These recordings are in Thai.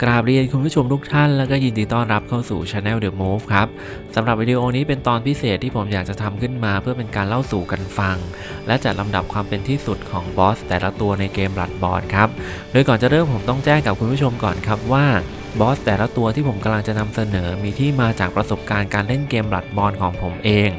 กราบเรียนคุณผู้ชมทุกท่านแล้วก็ยินดีต้อนรับเข้าสู่ Channel The Move ครับสำหรับวิดีโอนี้เป็นตอนพิเศษที่ผมอยากจะทำขึ้นมาเพื่อเป็นการเล่าสู่กันฟัง และจัดลำดับความเป็นที่สุดของบอสแต่ละตัวในเกมรัดบอลครับ โดยก่อนจะเริ่มผมต้องแจ้งกับคุณผู้ชมก่อนครับว่า บอสแต่ละตัวที่ผมกำลังจะนำเสนอมีที่มาจากประสบการณ์การเล่นเกมรัดบอลของผมเอง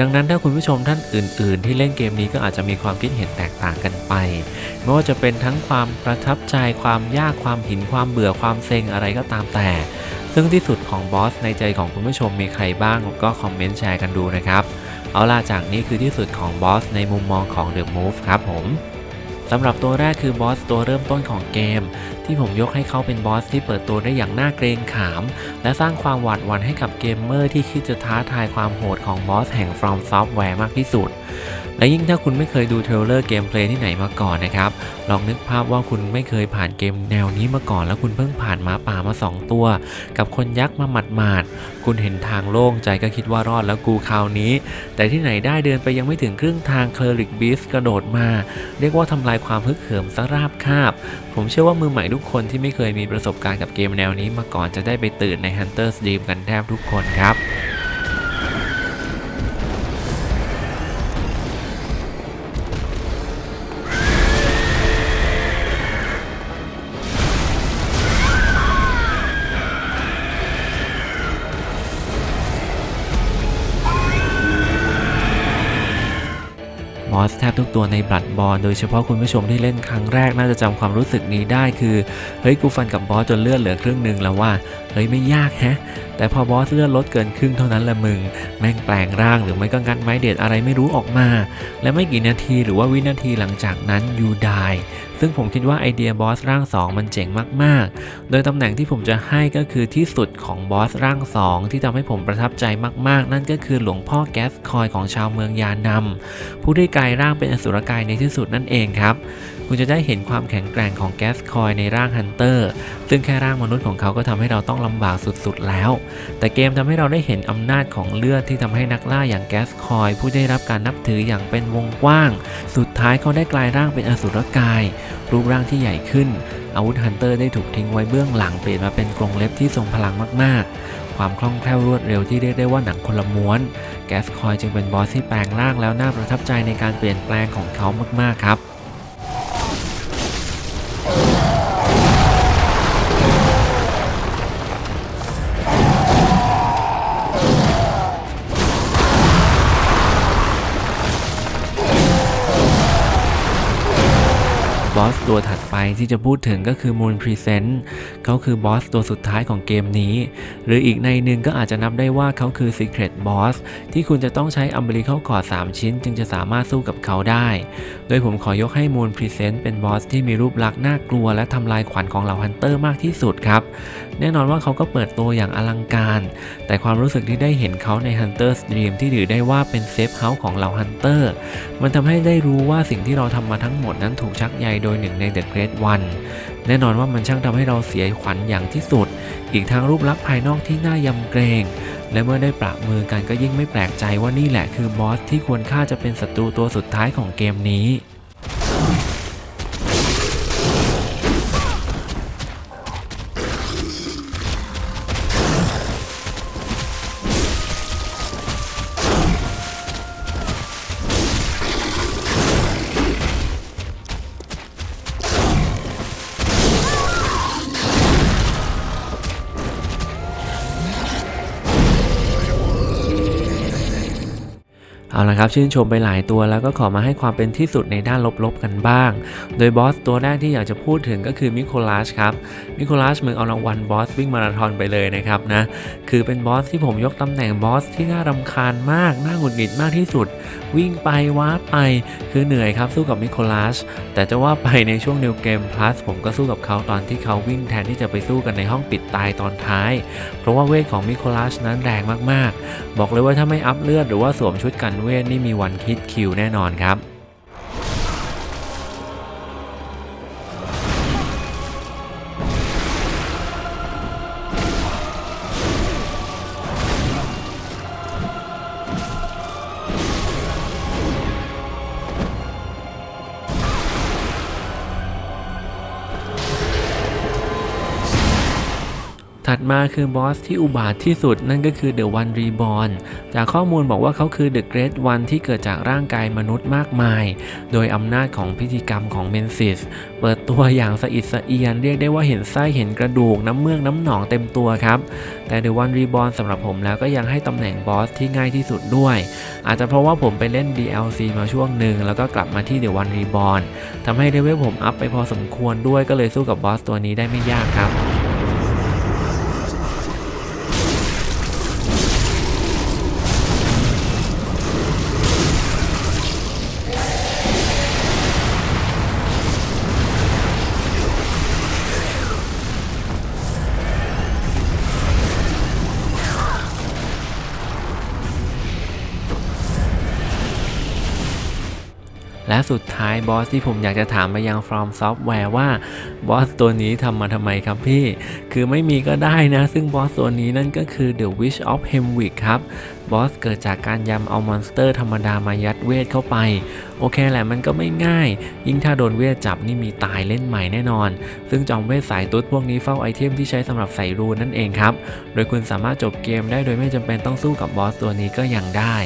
ดังนั้นถ้าคุณผู้ชมท่านอื่น ๆ ที่เล่นเกมนี้ก็อาจจะมีความคิดเห็นแตกต่างกันไปไม่ว่าจะเป็นทั้งความประทับใจความยากความหินความเบื่อความเซ็งอะไรก็ตามแต่ ซึ่งที่สุดของบอสในใจของคุณผู้ชมมีใครบ้างก็คอมเมนต์แชร์กันดูนะครับ เอาล่ะจากนี้คือที่สุดของบอสในมุมมองของ The Move ครับผม สำหรับตัวแรกคือบอสตัวเริ่มต้นของเกม ที่ผมยกให้เขาเป็นบอสที่เปิดตัวได้อย่างน่าเกรงขาม และสร้างความหวาดหวั่นให้กับเกมเมอร์ที่คิดจะท้าทายความโหดของบอสแห่ง From Software มากที่สุด และยิ่งถ้าคุณไม่เคยดูเทรลเลอร์เกมเพลย์ที่ไหนมาก่อนนะครับ ลองนึกภาพว่าคุณไม่เคยผ่านเกมแนวนี้มาก่อน แล้วคุณเพิ่งผ่านหมาป่ามา 2 ตัว กับคนยักษ์มาหมัดหมาดๆคุณเห็นทางโล่งใจก็คิดว่ารอดแล้วกูคราวนี้ แต่ที่ไหนได้เดินไปยังไม่ถึงครึ่งทางเคลริกบีสกระโดดมา เรียกว่าทำลายความฮึกเหิมสราบคาบ ผมเชื่อว่ามือใหม่ทุกคนที่ไม่เคยมีประสบการณ์กับเกมแนวนี้มาก่อนจะได้ไปตื่นใน Hunter's Dream กันแทบทุกคนครับ บทุกตัวในบลัดบอลโดยเฉพาะคุณผู้ชมที่เล่นครั้งแรกน่าจะจำความรู้สึกนี้ได้คือ เฮ้ยกูฟันกับบอสจนเลือดเหลือครึ่งหนึ่งแล้วว่าเฮ้ยไม่ยากแฮะ แต่พอบอสเลือดลดเกินครึ่งเท่านั้นละมึง แม่งแปลงร่างหรือไม่ก็งัดไม้เด็ดอะไรไม่รู้ออกมา และไม่กี่นาทีหรือว่าวินาทีหลังจากนั้นยูได ซึ่งผมคิดว่าไอเดียบอสร่าง 2 มันเจ๋งมากๆ โดยตำแหน่งที่ผมจะให้ก็คือที่สุดของบอสร่าง 2 ที่ทำให้ผมประทับใจมากๆ นั่นก็คือหลวงพ่อแก๊สคอยของชาวเมืองยานำผู้ที่กลายร่างเป็นอสุรกายในที่สุดนั่นเองครับ คุณจะได้เห็นความแข็งแกร่งของแก๊สคอยในร่างฮันเตอร์ ซึ่งแค่ร่างมนุษย์ของเขาก็ทำให้เราต้องลำบากสุดๆแล้ว แต่เกมทำให้เราได้เห็นอำนาจของเลือดที่ทำให้นักล่าอย่างแก๊สคอย ผู้ได้รับการนับถืออย่างเป็นวงกว้าง สุดท้ายเขาได้กลายร่างเป็นอสุรกาย รูปร่างที่ใหญ่ขึ้น อาวุธฮันเตอร์ได้ถูกทิ้งไว้เบื้องหลังเปลี่ยนมาเป็นกรงเล็บที่ทรงพลังมากๆ ความคล่องแคล่วรวดเร็วที่เรียกได้ว่าหนังคนละม้วน แก๊สคอยจึงเป็นบอสที่แปลงร่างแล้วน่าประทับใจในการเปลี่ยนแปลงของเขามากๆครับ อสตัวถัดไปที่จะพูดถึงก็คือ Moon Present เขาคือบอสตัวสุดท้ายของเกมนี้ หรืออีกในหนึ่งก็อาจจะนับได้ว่าเขาคือ Secret Boss ที่คุณจะต้องใช้ Umbilical Cord 3 ชิ้น จึงจะสามารถสู้กับเขาได้ โดยผมขอยกให้ Moon Present เป็นบอสที่มีรูปลักษณ์น่ากลัว และทำลายขวัญของเหล่าฮันเตอร์มากที่สุดครับ แน่นอนว่าเขาก็เปิดตัวอย่างอลังการ แต่ความรู้สึกที่ได้เห็นเขาใน Hunter's Dream ที่ถือได้ว่าเป็นเซฟเฮาส์ของเหล่าฮันเตอร์มันทำให้ได้รู้ว่าสิ่งที่เราทำมาทั้งหมดนั้นถูกชักใยโดยหนึ่งใน The Great One แน่นอนว่ามันช่างทำให้เราเสียขวัญอย่างที่สุด อีกทั้งรูปลักษณ์ภายนอกที่น่ายำเกรง และเมื่อได้ประมือกันก็ยิ่งไม่แปลกใจว่านี่แหละคือบอสที่ควรค่าจะเป็นศัตรูตัวสุดท้ายของเกมนี้ เอาละครับชื่นชมไปหลายตัวแล้วก็ขอมาให้ความเป็นที่สุดในด้านลบๆกันบ้าง โดยบอสตัวแรกที่อยากจะพูดถึงก็คือมิโคลัสครับมิโคลัสมึงเอารางวัลบอสวิ่งมาราธอนไปเลยนะครับนะคือเป็นบอสที่ผมยกตำแหน่งบอสที่น่ารำคาญมากน่าหงุดหงิดมากที่สุด วิ่งไปว้าไปคือเหนื่อยครับสู้กับมิโคลัสแต่จะว่าไปในช่วง New Game Plus ผมก็สู้กับเขาตอนที่เขาวิ่งแทนที่จะไปสู้กันในห้องปิดตายตอนท้าย เพราะว่าเวทของมิโคลัสนั้นแรงมากๆ บอกเลยว่าถ้าไม่อัพเลือดหรือว่าสวมชุดกันเวทนี่มีวันคิดคิวแน่นอนครับ ถัดมาคือบอสที่อุบาทที่สุดนั่นก็คือ The One Reborn จากข้อมูลบอกว่าเขาคือ The Great One ที่เกิดจากร่างกายมนุษย์มากมาย โดยอำนาจของพิธีกรรมของเมนซิส เปิดตัวอย่างสะอิดสะเอียน เรียกได้ว่าเห็นไส้เห็นกระดูกน้ำเมือกน้ำหนองเต็มตัวครับ แต่ The One Reborn สำหรับผมแล้วก็ยังให้ตำแหน่งบอสที่ง่ายที่สุดด้วย อาจจะเพราะว่าผมไปเล่น DLC มาช่วงหนึ่งแล้วก็กลับมาที่ The One Reborn ทำให้เลเวลผมอัพไปพอสมควรด้วยก็เลยสู้กับบอสตัวนี้ได้ไม่ยากครับ และสุดท้ายบอสที่ผมอยากจะถามไปยัง From Software ว่าบอสตัวนี้ทำมาทำไมครับพี่ คือไม่มีก็ได้นะ ซึ่งบอสตัวนี้นั่นก็คือ The Witch of Hemwick ครับบอสเกิดจากการยำเอามอนสเตอร์ธรรมดามายัดเวทเข้าไป โอเคแหละมันก็ไม่ง่าย ยิ่งถ้าโดนเวทจับนี่มีตายเล่นใหม่แน่นอน ซึ่งจอมเวทสายตุ๊ดพวกนี้เฝ้าไอเทมที่ใช้สำหรับใส่รูนนั่นเองครับ โดยคุณสามารถจบเกมได้โดยไม่จำเป็นต้องสู้กับบอสตัวนี้ก็ยังได้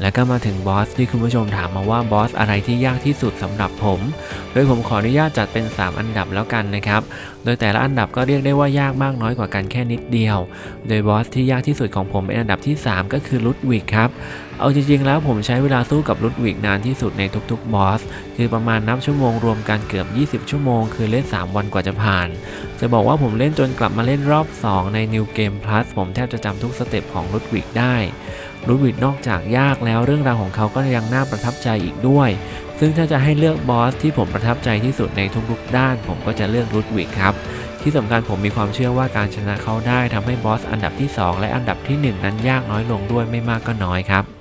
แล้วก็มาถึงบอสที่คุณผู้ชมถามมาว่าบอสอะไรที่ยากที่สุดสำหรับผม โดยผมขออนุญาตจัดเป็น 3 อันดับแล้วกันนะครับ โดยแต่ละอันดับก็เรียกได้ว่ายากมากน้อยกว่ากันแค่นิดเดียว โดยบอสที่ยากที่สุดของผมเป็นอันดับที่ 3 ก็คือลุดวิกครับ เอาจริงๆแล้วผมใช้เวลาสู้กับลุดวิกนานที่สุดในทุกๆบอส คือประมาณนับชั่วโมงรวมกันเกือบ 20 ชั่วโมง คือเล่น 3 วันกว่าจะผ่าน จะบอกว่าผมเล่นจนกลับมาเล่นรอบ 2 ใน New Game Plus ผมแทบจะจำทุกสเต็ปของลุดวิกได้ ลูดวิดนอกจากยากแล้วเรื่องราวของเขาก็ยังน่าประทับใจอีกด้วย ซึ่งถ้าจะให้เลือกบอสที่ผมประทับใจที่สุดในทุกๆด้าน ผมก็จะเลือกลูดวิกครับที่สำคัญผมมีความเชื่อว่าการชนะเขาได้ทำให้บอสอันดับที่ 2 และอันดับที่ 1 นั้นยากน้อยลงด้วยไม่มากก็น้อยครับ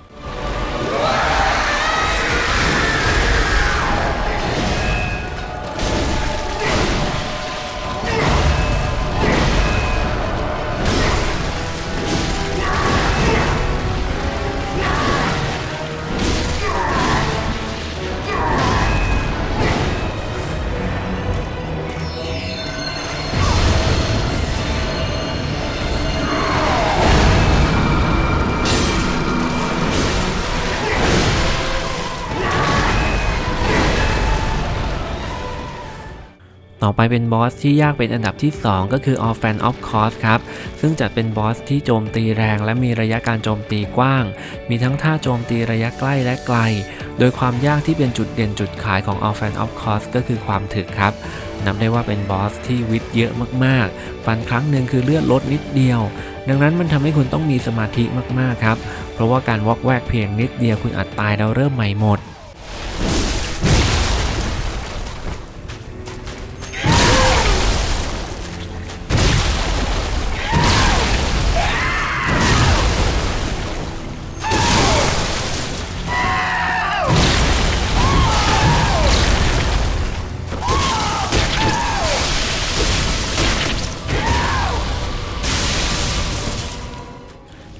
ต่อไปเป็นบอสที่ยากเป็นอันดับที่ 2 ก็คือ Orphan of c o s ครับ ซึ่งจัดเป็นบอสที่โจมตีแรงและมีระยะการโจมตีกว้าง มีทั้งท่าโจมตีระยะใกล้และไกล โดยความยากที่เป็นจุดเด่นจุดขายของ Orphan of c o s ก็คือความถึกครับนับได้ว่าเป็นบอสที่วิทย์เยอะมากๆ ฟันครั้งหนึ่งคือเลือดลดนิดเดียว ดังนั้นมันทำให้คุณต้องมีสมาธิมากๆครับ เพราะว่าการวอกแวกเพียงนิดเดียวคุณอาจตายแล้วเริ่มใหม่หมด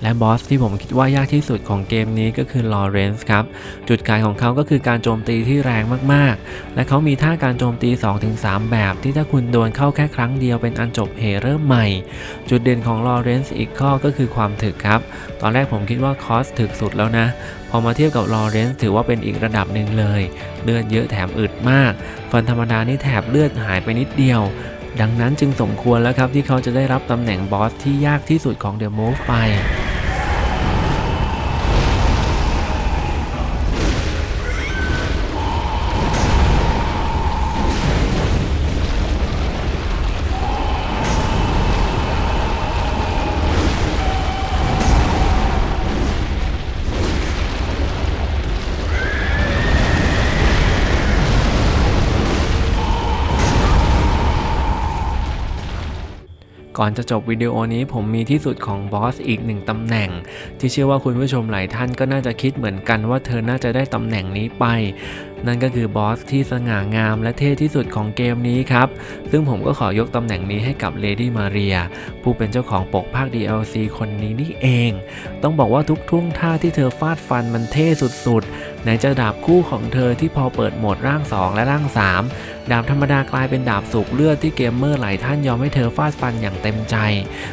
และบอสที่ผมคิดว่ายากที่สุดของเกมนี้ก็คือลอเรนซ์ครับ จุดขายของเขาก็คือการโจมตีที่แรงมากๆ และเขามีท่าการโจมตี 2-3 แบบที่ถ้าคุณโดนเข้าแค่ครั้งเดียวเป็นอันจบเหเริ่มใหม่ จุดเด่นของลอเรนซ์อีกข้อก็คือความถึกครับ ตอนแรกผมคิดว่าคอสถึกสุดแล้วนะ พอมาเทียบกับลอเรนซ์ถือว่าเป็นอีกระดับหนึ่งเลย เลือดเยอะแถมอึดมาก ฟันธรรมดานี่แถบเลือดหายไปนิดเดียวดังนั้นจึงสมควรแล้วครับที่เขาจะได้รับตำแหน่งบอสที่ยากที่สุดของ The Move ไป ก่อนจะจบวิดีโอนี้ผมมีที่สุดของบอสอีกหนึ่งตำแหน่ง ที่เชื่อว่าคุณผู้ชมหลายท่านก็น่าจะคิดเหมือนกันว่าเธอน่าจะได้ตำแหน่งนี้ไป นั่นก็คือบอสที่สง่างามและเท่ที่สุดของเกมนี้ครับ ซึ่งผมก็ขอยกตำแหน่งนี้ให้กับ Lady Maria ผู้เป็นเจ้าของปกภาค DLC คนนี้นี่เอง ต้องบอกว่าทุกท่วงท่าที่เธอฟาดฟันมันเท่สุดๆ ไหนจะดาบคู่ของเธอที่พอเปิดโหมดร่าง 2 และร่าง 3 ดาบธรรมดากลายเป็นดาบสูบเลือดที่เกมเมอร์หลายท่านยอมให้เธอฟาดฟันอย่างเต็มใจ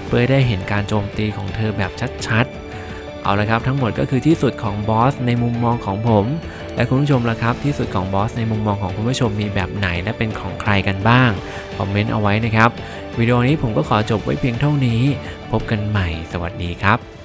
เพื่อได้เห็นการโจมตีของเธอแบบชัดๆ เอาละครับทั้งหมดก็คือที่สุดของบอสในมุมมองของผม และคุณผู้ชมล่ะครับที่สุดของบอสในมุมมองของคุณผู้ชมมีแบบไหนและเป็นของใครกันบ้างคอมเมนต์เอาไว้นะครับวิดีโอนี้ผมก็ขอจบไว้เพียงเท่านี้ พบกันใหม่ สวัสดีครับ